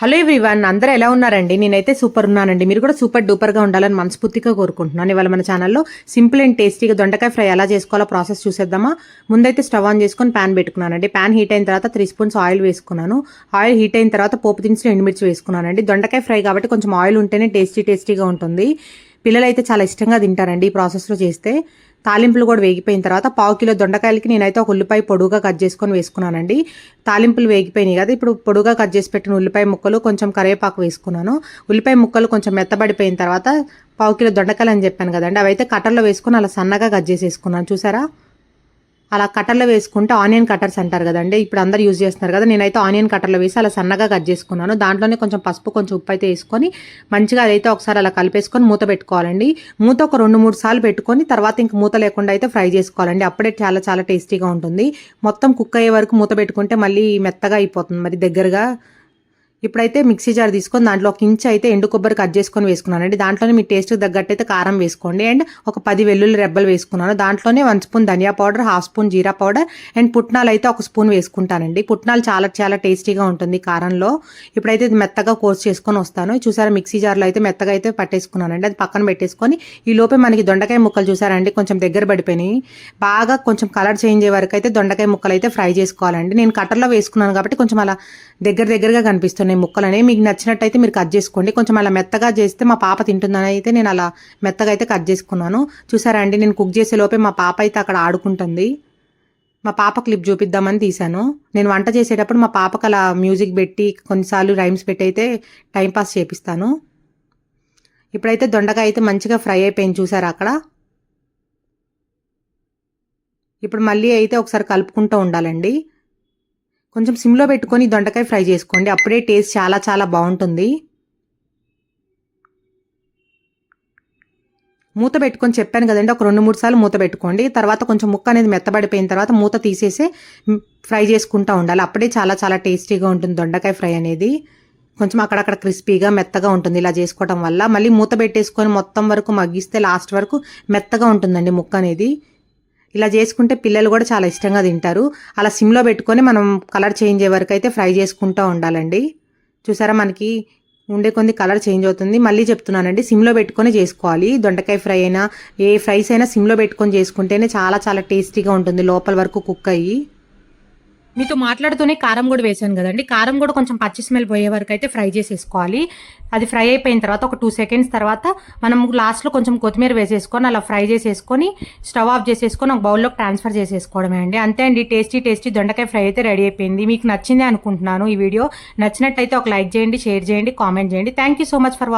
Hello everyone అందరూ ఎలా ఉన్నారండి? నేనైతే సూపర్ ఉన్నానండి. మీరు కూడా సూపర్ డూపర్గా ఉండాలని మనస్ఫూర్తిగా కోరుకుంటున్నాను. ఇవాళ మన ఛానల్లో సింపుల్ అండ్ టేస్టీగా దొండకాయ ఫ్రై ఎలా చేసుకోవాలో ప్రాసెస్ చూసేద్దామా? ముందైతే స్టవ్ ఆన్ చేసుకొని ప్యాన్ పెట్టుకున్నానండి. ప్యాన్ హీట్ అయిన తర్వాత త్రీ స్పూన్స్ ఆయిల్ వేసుకున్నాను. ఆయిల్ హీట్ అయిన తర్వాత పోపు దినుసులు ఎండుమిర్చి వేసుకున్నానండి. దొండకాయ ఫ్రై కాబట్టి కొంచెం ఆయిల్ ఉంటేనే టేస్టీ టేస్టీగా ఉంటుంది. పిల్లలు అయితే చాలా ఇష్టంగా తింటారండి ఈ ప్రాసెస్లో చేస్తే. తాలింపులు కూడా వేగిపోయిన తర్వాత పావు కిలో దొండకాయలకి నేనైతే ఒక ఉల్లిపాయ పొడుగా కట్ చేసుకొని వేసుకున్నానండి. తాలింపులు వేగిపోయినాయి కదా ఇప్పుడు పొడుగా కట్ చేసి పెట్టిన ఉల్లిపాయ ముక్కలు కొంచెం కరివేపాకు వేసుకున్నాను. ఉల్లిపాయ ముక్కలు కొంచెం మెత్తబడిపోయిన తర్వాత పావు కిలో దొండకాయలు అని చెప్పాను కదండి అవైతే కట్టర్లో వేసుకొని అలా సన్నగా కట్ చేసేసుకున్నాను. చూసారా? అలా కట్టర్లో వేసుకుంటే ఆనియన్ కట్టర్స్ అంటారు కదండి. ఇప్పుడు అందరు యూజ్ చేస్తున్నారు కదా. నేనైతే ఆనియన్ కట్టర్లో వేసి అలా సన్నగా కట్ చేసుకున్నాను. దాంట్లోనే కొంచెం పసుపు కొంచెం ఉప్పు అయితే వేసుకొని మంచిగా అదైతే ఒకసారి అలా కలిపేసుకొని మూత పెట్టుకోవాలండి. మూత ఒక రెండు మూడు సార్లు పెట్టుకొని తర్వాత ఇంక మూత లేకుండా అయితే ఫ్రై చేసుకోవాలండి. అప్పుడే చాలా చాలా టేస్టీగా ఉంటుంది. మొత్తం కుక్ అయ్యే వరకు మూత పెట్టుకుంటే మళ్ళీ మెత్తగా అయిపోతుంది. మరి దగ్గరగా ఇప్పుడైతే మిక్సీ జార్ తీసుకొని దాంట్లో ఒక ఇంచ్ అయితే ఎండు కొబ్బరి కట్ చేసుకొని వేసుకున్నానండి దాంట్లోనే మీ టేస్ట్కి తగ్గట్టు అయితే కారం వేసుకోండి. అండ్ ఒక పది వెల్లుల్లి రెబ్బలు వేసుకున్నాను. దాంట్లోనే వన్ స్పూన్ ధనియా పౌడర్ హాఫ్ స్పూన్ జీరా పౌడర్ అండ్ పుట్నాలు అయితే ఒక స్పూన్ వేసుకుంటానండి. పుట్నాలు చాలా చాలా టేస్టీగా ఉంటుంది కారంలో. ఇప్పుడైతే ఇది మెత్తగా కోర్స్ చేసుకొని వస్తాను. చూసారా మిక్సీ జార్లో అయితే మెత్తగా అయితే పట్టేసుకున్నానండి. అది పక్కన పెట్టేసుకొని ఈ లోపే మనకి దొండకాయ ముక్కలు చూసారండి కొంచెం దగ్గర పడిపోయినాయి. బాగా కొంచెం కలర్ చేంజ్ అయ్యే వరకు అయితే దొండకాయ ముక్కలు అయితే ఫ్రై చేసుకోవాలండి. నేను కట్టర్లో వేసుకున్నాను కాబట్టి కొంచెం అలా దగ్గర దగ్గరగా కనిపిస్తుంది కనిపిస్తున్నాయి ముక్కలనే మీకు నచ్చినట్టయితే మీరు కట్ చేసుకోండి. కొంచెం అలా మెత్తగా చేస్తే మా పాప తింటుందని అయితే నేను అలా మెత్తగా అయితే కట్ చేసుకున్నాను. చూసారా అండి నేను కుక్ చేసే లోపే మా పాప అయితే అక్కడ ఆడుకుంటుంది. మా పాప క్లిప్ చూపిద్దామని తీశాను. నేను వంట చేసేటప్పుడు మా పాపకు అలా మ్యూజిక్ పెట్టి కొన్నిసార్లు రైమ్స్ పెట్టి అయితే టైంపాస్ చేపిస్తాను. ఇప్పుడైతే దొండకాయ అయితే మంచిగా ఫ్రై అయిపోయింది చూసారా అక్కడ. ఇప్పుడు మళ్ళీ అయితే ఒకసారి కలుపుకుంటూ ఉండాలండి. కొంచెం సిమ్లో పెట్టుకొని దొండకాయ ఫ్రై చేసుకోండి. అప్పుడే టేస్ట్ చాలా చాలా బాగుంటుంది. మూత పెట్టుకొని చెప్పాను కదండి. ఒక రెండు మూడు సార్లు మూత పెట్టుకోండి. తర్వాత కొంచెం ముక్క అనేది మెత్తబడిపోయిన తర్వాత మూత తీసేసి ఫ్రై చేసుకుంటూ ఉండాలి. అప్పుడే చాలా చాలా టేస్టీగా ఉంటుంది దొండకాయ ఫ్రై అనేది. కొంచెం అక్కడక్కడ క్రిస్పీగా మెత్తగా ఉంటుంది ఇలా చేసుకోవడం వల్ల. మళ్ళీ మూత పెట్టేసుకొని మొత్తం వరకు మగ్గిస్తే లాస్ట్ వరకు మెత్తగా ఉంటుందండి ముక్క అనేది. ఇలా చేసుకుంటే పిల్లలు కూడా చాలా ఇష్టంగా తింటారు. అలా సిమ్లో పెట్టుకొని మనం కలర్ చేంజ్ అయ్యే వరకు అయితే ఫ్రై చేసుకుంటూ ఉండాలండి. చూసారా మనకి ఉండే కొన్ని కలర్ చేంజ్ అవుతుంది. మళ్ళీ చెప్తున్నానండి సిమ్లో పెట్టుకొని చేసుకోవాలి. దొండకాయ ఫ్రై అయినా ఏ ఫ్రైస్ అయినా సిమ్లో పెట్టుకొని చేసుకుంటేనే చాలా చాలా టేస్టీగా ఉంటుంది లోపల వరకు కుక్ అయ్యి. మీతో మాట్లాడుతూనే కారం కూడా వేసాను కదండి. కారం కూడా కొంచెం పచ్చి స్మెల్ పోయే వరకు అయితే ఫ్రై చేసేసుకోవాలి. అది ఫ్రై అయిపోయిన తర్వాత ఒక టూ సెకండ్స్ తర్వాత మనం లాస్ట్లో కొంచెం కొత్తిమీర వేసేసుకొని అలా ఫ్రై చేసేసుకొని స్టవ్ ఆఫ్ చేసేసుకొని ఒక బౌల్లోకి ట్రాన్స్ఫర్ చేసేసుకోవడమే అండి. అంతే అండి. టేస్టీ టేస్టీ దొండకాయ ఫ్రై అయితే రెడీ అయిపోయింది. మీకు నచ్చిందే అనుకుంటున్నాను ఈ వీడియో. నచ్చినట్టయితే ఒక లైక్ చేయండి షేర్ చేయండి కామెంట్ చేయండి. Thank you so much for